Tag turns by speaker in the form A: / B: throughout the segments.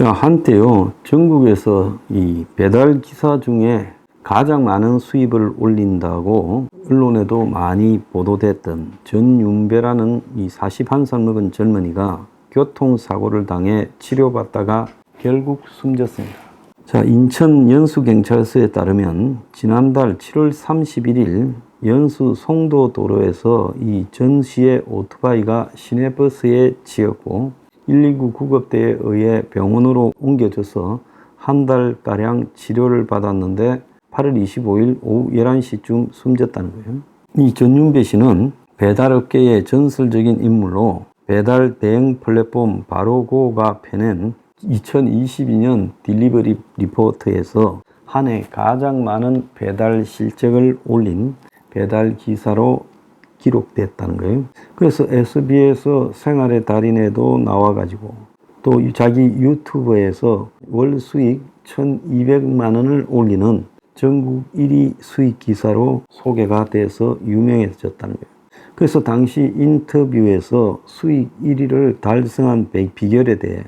A: 자, 한때요, 전국에서 이 배달 기사 중에 가장 많은 수입을 올린다고 언론에도 많이 보도됐던 전윤배라는 이 41살 먹은 젊은이가 교통사고를 당해 치료받다가 결국 숨졌습니다. 자, 인천 연수경찰서에 따르면 지난달 7월 31일 연수 송도 도로에서 이 전 씨의 오토바이가 시내버스에 치였고 119 구급대에 의해 병원으로 옮겨져서 한 달가량 치료를 받았는데 8월 25일 오후 11시쯤 숨졌다는 거예요. 이 전윤배 씨는 배달업계의 전설적인 인물로 배달 대행 플랫폼 바로고가 펴낸 2022년 딜리버리 리포트에서 한 해 가장 많은 배달 실적을 올린 배달 기사로 기록됐다는 거예요. 그래서 SB에서 생활의 달인에도 나와가지고 또 자기 유튜브에서 월 수익 1200만 원을 올리는 전국 1위 수익 기사로 소개가 돼서 유명해졌다는 거예요. 그래서 당시 인터뷰에서 수익 1위를 달성한 비결에 대해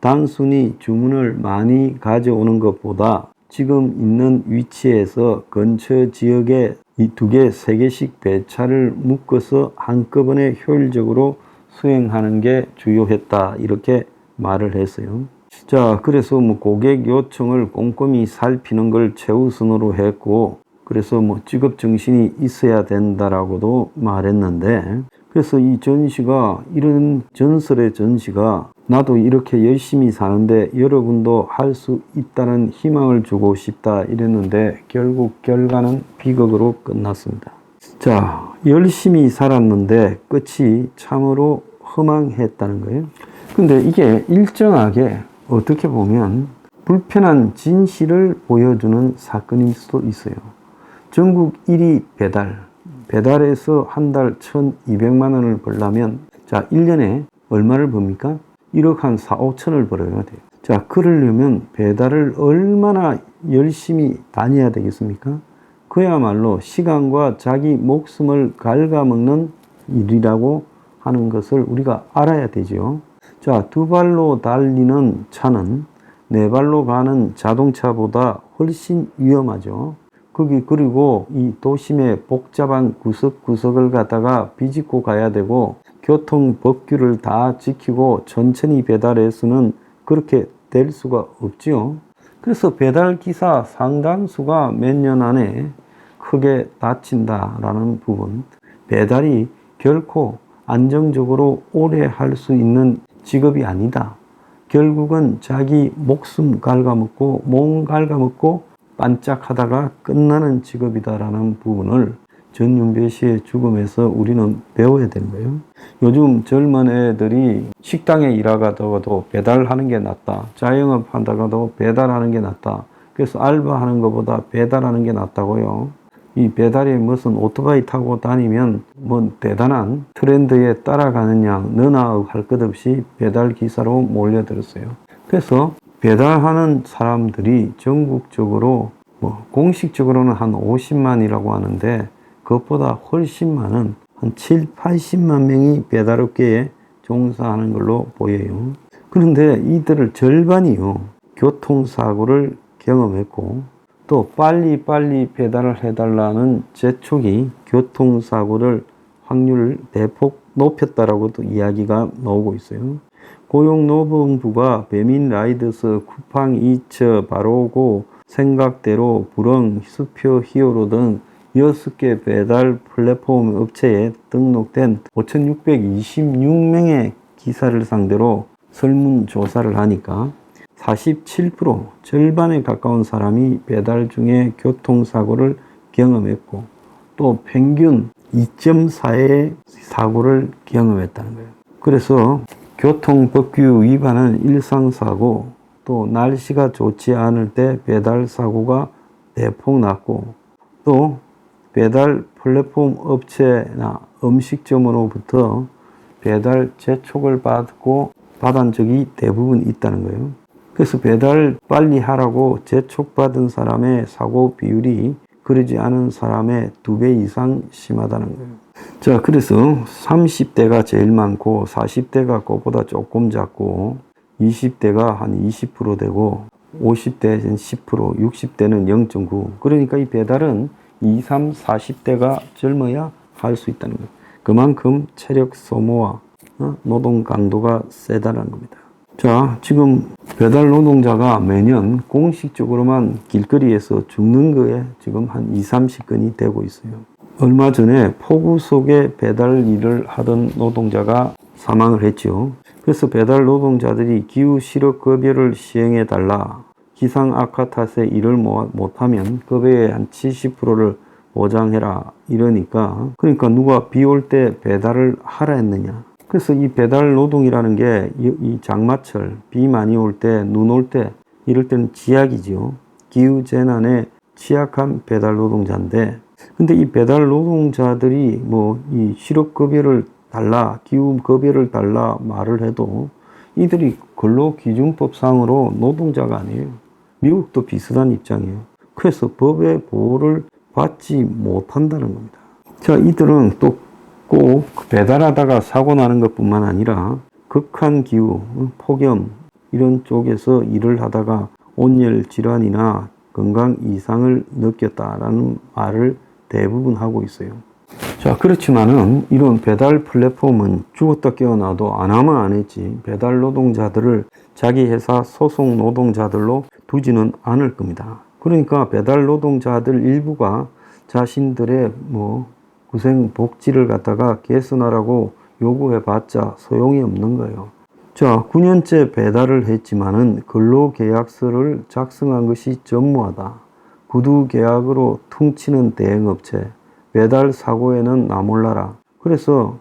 A: 단순히 주문을 많이 가져오는 것보다 지금 있는 위치에서 근처 지역에 이 두 개, 세 개씩 배차를 묶어서 한꺼번에 효율적으로 수행하는 게 주요했다. 이렇게 말을 했어요. 자, 그래서 뭐 고객 요청을 꼼꼼히 살피는 걸 최우선으로 했고, 그래서 뭐 직업 정신이 있어야 된다라고도 말했는데, 그래서 이 전시가 이런 전설의 전시가 나도 이렇게 열심히 사는데 여러분도 할 수 있다는 희망을 주고 싶다 이랬는데 결국 결과는 비극으로 끝났습니다. 자, 열심히 살았는데 끝이 참으로 허망했다는 거예요. 근데 이게 일정하게 어떻게 보면 불편한 진실을 보여주는 사건일 수도 있어요. 전국 1위 배달, 배달에서 한 달 1,200만 원을 벌려면 자, 1년에 얼마를 법니까? 1억 한 4, 5천을 벌어야 돼요. 자, 그러려면 배달을 얼마나 열심히 다녀야 되겠습니까? 그야말로 시간과 자기 목숨을 갉아먹는 일이라고 하는 것을 우리가 알아야 되죠. 자, 두 발로 달리는 차는 네 발로 가는 자동차보다 훨씬 위험하죠. 거기 그리고 이 도심의 복잡한 구석구석을 갖다가 비집고 가야 되고 교통 법규를 다 지키고 천천히 배달해서는 그렇게 될 수가 없지요. 그래서 배달 기사 상당수가 몇 년 안에 크게 다친다라는 부분, 배달이 결코 안정적으로 오래 할 수 있는 직업이 아니다. 결국은 자기 목숨 갉아먹고 몸 갉아먹고 반짝하다가 끝나는 직업이다라는 부분을 전윤배 씨의 죽음에서 우리는 배워야 되는 거예요. 요즘 젊은 애들이 식당에 일하다가도 배달하는 게 낫다. 자영업 한다가도 배달하는 게 낫다. 그래서 알바하는 것보다 배달하는 게 낫다고요. 이 배달이 무슨 오토바이 타고 다니면 뭐 대단한 트렌드에 따라가는 양 너나 할 것 없이 배달 기사로 몰려들었어요. 그래서 배달하는 사람들이 전국적으로 뭐 공식적으로는 한 50만이라고 하는데 그것보다 훨씬 많은 한 7, 80만 명이 배달업계에 종사하는 걸로 보여요. 그런데 이들을 절반이요. 교통사고를 경험했고 또 빨리빨리 배달을 해달라는 재촉이 교통사고를 확률을 대폭 높였다라고도 이야기가 나오고 있어요. 고용노동부가 배민라이더스, 쿠팡, 이처, 바로고, 생각대로, 불응, 수표, 히어로 등 6개 배달 플랫폼 업체에 등록된 5,626명의 기사를 상대로 설문조사를 하니까 47% 절반에 가까운 사람이 배달 중에 교통사고를 경험했고 또 평균 2.4의 사고를 경험했다는 거예요. 그래서 교통법규 위반은 일상사고 또 날씨가 좋지 않을 때 배달 사고가 대폭 났고 또 배달 플랫폼 업체나 음식점으로부터 배달 재촉을 받고 받은 적이 대부분 있다는 거예요. 그래서 배달 빨리 하라고 재촉받은 사람의 사고 비율이 그러지 않은 사람의 두 배 이상 심하다는 거예요. 자, 그래서 30대가 제일 많고 40대가 그보다 조금 작고 20대가 한 20% 되고 50대는 10%, 60대는 0.9. 그러니까 이 배달은 20, 30, 40대가 젊어야 할 수 있다는 거예요. 그만큼 체력 소모와 어? 노동 강도가 세다는 겁니다. 자, 지금 배달 노동자가 매년 공식적으로만 길거리에서 죽는 거에 지금 한 2, 30건이 되고 있어요. 얼마 전에 폭우 속에 배달 일을 하던 노동자가 사망을 했죠. 그래서 배달 노동자들이 기후 실업 급여를 시행해 달라. 기상 악화 탓에 일을 못- 못하면 급여의 한 70%를 보장해라. 이러니까 그러니까 누가 비 올 때 배달을 하라 했느냐. 그래서 이 배달 노동이라는 게 이 장마철 비 많이 올 때 눈 올 때 이럴 때는 지약이지요. 기후 재난에 취약한 배달 노동자인데 근데 이 배달 노동자들이 뭐 이 실업급여를 달라 기후 급여를 달라 말을 해도 이들이 근로기준법상으로 노동자가 아니에요. 미국도 비슷한 입장이에요. 그래서 법의 보호를 받지 못한다는 겁니다. 자, 이들은 또 꼭 배달하다가 사고 나는 것 뿐만 아니라 극한 기후, 폭염 이런 쪽에서 일을 하다가 온열 질환이나 건강 이상을 느꼈다라는 말을 대부분 하고 있어요. 자, 그렇지만은 이런 배달 플랫폼은 죽었다 깨어나도 안 하면 안 했지. 배달 노동자들을 자기 회사 소속 노동자들로 두지는 않을 겁니다. 그러니까 배달 노동자들 일부가 자신들의 뭐 구생 복지를 갖다가 개선하라고 요구해 봤자 소용이 없는 거예요. 자, 9년째 배달을 했지만은 근로계약서를 작성한 것이 전무하다. 구두 계약으로 퉁치는 대행업체. 배달 사고에는 나 몰라라. 그래서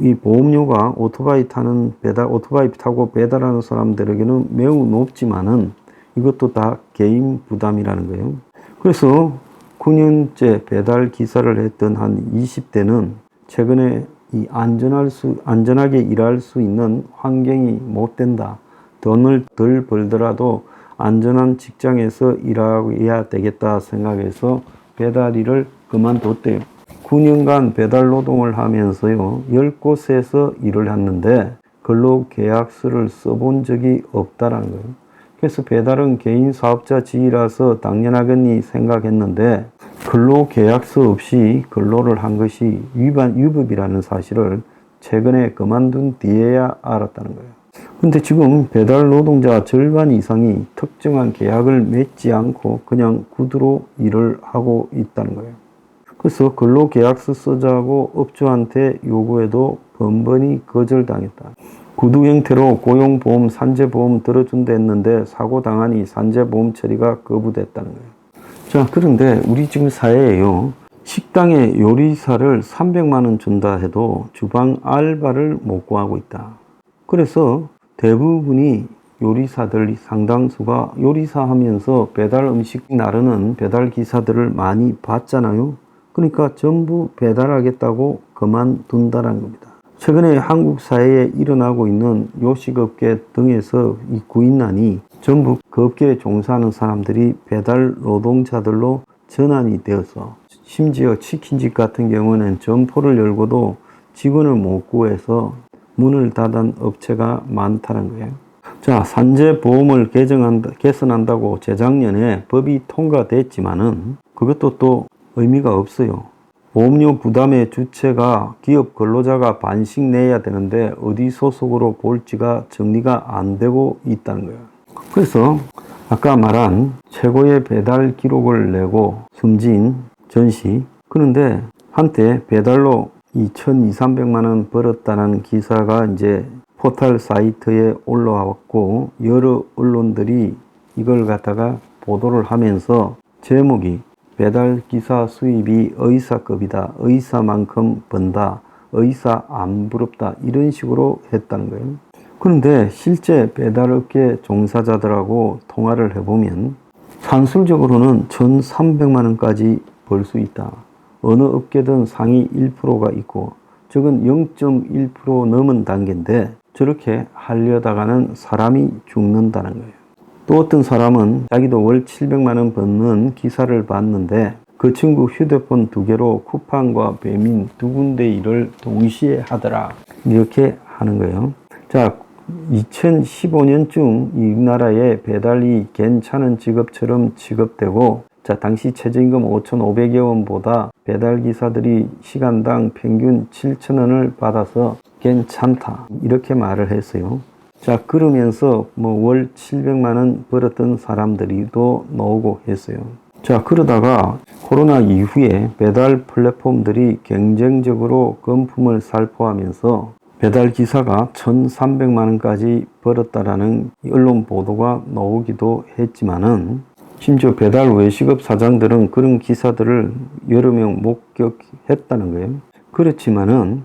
A: 이 보험료가 오토바이 타는 배달, 오토바이 타고 배달하는 사람들에게는 매우 높지만은 이것도 다 개인 부담이라는 거예요. 그래서 9년째 배달 기사를 했던 한 20대는 최근에 이 안전할 수, 안전하게 일할 수 있는 환경이 못 된다. 돈을 덜 벌더라도 안전한 직장에서 일해야 되겠다 생각해서 배달 일을 그만뒀대요. 9년간 배달 노동을 하면서요, 10곳에서 일을 했는데 근로 계약서를 써본 적이 없다라는 거예요. 그래서 배달은 개인 사업자 지위라서 당연하겠니 생각했는데 근로 계약서 없이 근로를 한 것이 위반 위법이라는 사실을 최근에 그만둔 뒤에야 알았다는 거예요. 근데 지금 배달 노동자 절반 이상이 특정한 계약을 맺지 않고 그냥 구두로 일을 하고 있다는 거예요. 그래서 근로계약서 쓰자고 업주한테 요구해도 번번이 거절당했다. 구두 형태로 고용보험, 산재보험 들어준다 했는데 사고 당하니 산재보험 처리가 거부됐다는 거예요. 자, 그런데 우리 지금 사회에요. 식당에 요리사를 300만 원 준다 해도 주방 알바를 못 구하고 있다. 그래서 대부분이 요리사들 상당수가 요리사 하면서 배달 음식 나르는 배달 기사들을 많이 봤잖아요. 그러니까 전부 배달하겠다고 그만둔다는 겁니다. 최근에 한국 사회에 일어나고 있는 요식업계 등에서 이 구인난이 전부 그 업계에 종사하는 사람들이 배달 노동자들로 전환이 되어서 심지어 치킨집 같은 경우는 점포를 열고도 직원을 못 구해서 문을 닫은 업체가 많다는 거예요. 자, 산재보험을 개정한다, 개선한다고 재작년에 법이 통과됐지만은 그것도 또 의미가 없어요. 보험료 부담의 주체가 기업 근로자가 반씩 내야 되는데 어디 소속으로 볼지가 정리가 안 되고 있다는 거예요. 그래서 아까 말한 최고의 배달 기록을 내고 숨진 전씨 그런데 한때 배달로 2,200만 원 벌었다는 기사가 이제 포털 사이트에 올라왔고 여러 언론들이 이걸 갖다가 보도를 하면서 제목이 배달 기사 수입이 의사급이다. 의사만큼 번다. 의사 안 부럽다. 이런 식으로 했다는 거예요. 그런데 실제 배달업계 종사자들하고 통화를 해보면 산술적으로는 1,300만 원까지 벌 수 있다. 어느 업계든 상위 1%가 있고 적은 0.1% 넘은 단계인데 저렇게 하려다가는 사람이 죽는다는 거예요. 또 어떤 사람은 자기도 월 700만 원 받는 기사를 봤는데 그 친구 휴대폰 두 개로 쿠팡과 배민 두 군데 일을 동시에 하더라. 이렇게 하는 거예요. 자, 2015년쯤 이 우리나라에 배달이 괜찮은 직업처럼 취급되고 자 당시 최저임금 5,500여 원보다 배달 기사들이 시간당 평균 7,000원을 받아서 괜찮다 이렇게 말을 했어요. 자 그러면서 뭐 월 700만 원 벌었던 사람들이 또 나오고 했어요. 자 그러다가 코로나 이후에 배달 플랫폼들이 경쟁적으로 금품을 살포하면서 배달 기사가 1,300만 원까지 벌었다라는 언론 보도가 나오기도 했지만은 심지어 배달 외식업 사장들은 그런 기사들을 여러 명 목격했다는 거예요. 그렇지만은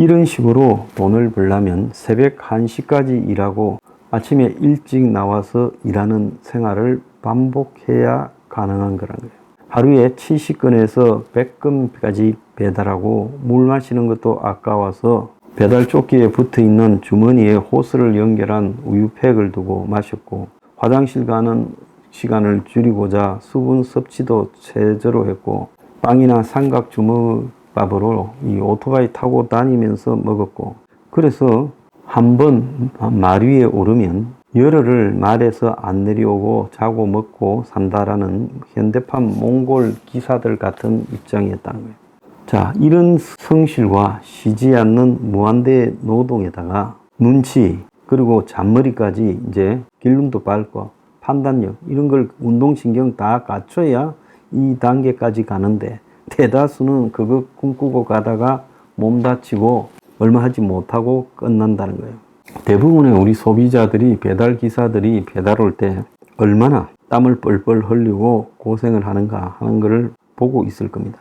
A: 이런 식으로 돈을 벌려면 새벽 1시까지 일하고 아침에 일찍 나와서 일하는 생활을 반복해야 가능한 거란 거예요. 하루에 70건에서 100건까지 배달하고 물 마시는 것도 아까워서 배달 조끼에 붙어 있는 주머니에 호스를 연결한 우유팩을 두고 마셨고 화장실 가는 시간을 줄이고자 수분 섭취도 최저로 했고 빵이나 삼각 주먹 밥으로 이 오토바이 타고 다니면서 먹었고 그래서 한 번 말 위에 오르면 열흘을 말에서 안 내려오고 자고 먹고 산다라는 현대판 몽골 기사들 같은 입장이었다는 거예요. 자, 이런 성실과 쉬지 않는 무한대 노동에다가 눈치, 그리고 잔머리까지 이제 길름도 밟고 판단력, 이런 걸 운동신경 다 갖춰야 이 단계까지 가는데 대다수는 그거 꿈꾸고 가다가 몸 다치고 얼마 하지 못하고 끝난다는 거예요. 대부분의 우리 소비자들이 배달 기사들이 배달 올 때 얼마나 땀을 뻘뻘 흘리고 고생을 하는가 하는 것을 보고 있을 겁니다.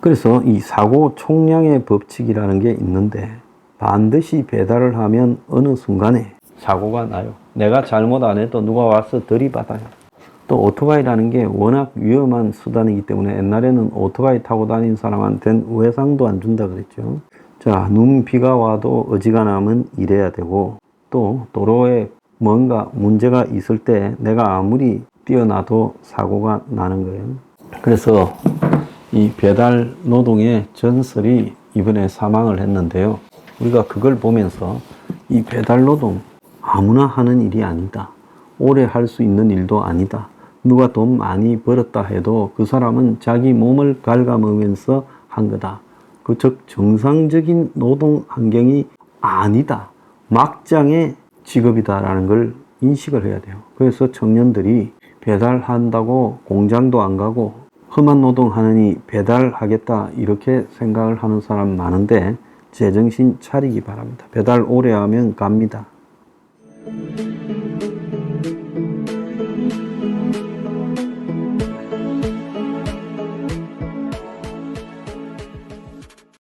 A: 그래서 이 사고 총량의 법칙이라는 게 있는데 반드시 배달을 하면 어느 순간에 사고가 나요. 내가 잘못 안 해도 누가 와서 들이받아요. 또 오토바이라는 게 워낙 위험한 수단이기 때문에 옛날에는 오토바이 타고 다니는 사람한테는 외상도 안 준다 그랬죠. 자, 눈, 비가 와도 어지간하면 일해야 되고 또 도로에 뭔가 문제가 있을 때 내가 아무리 뛰어나도 사고가 나는 거예요. 그래서 이 배달 노동의 전설이 이번에 사망을 했는데요. 우리가 그걸 보면서 이 배달 노동 아무나 하는 일이 아니다. 오래 할 수 있는 일도 아니다. 누가 돈 많이 벌었다 해도 그 사람은 자기 몸을 갉아먹으면서 한 거다. 그 즉 정상적인 노동 환경이 아니다. 막장의 직업이다라는 걸 인식을 해야 돼요. 그래서 청년들이 배달한다고 공장도 안 가고 험한 노동 하느니 배달하겠다 이렇게 생각을 하는 사람 많은데 제정신 차리기 바랍니다. 배달 오래 하면 갑니다.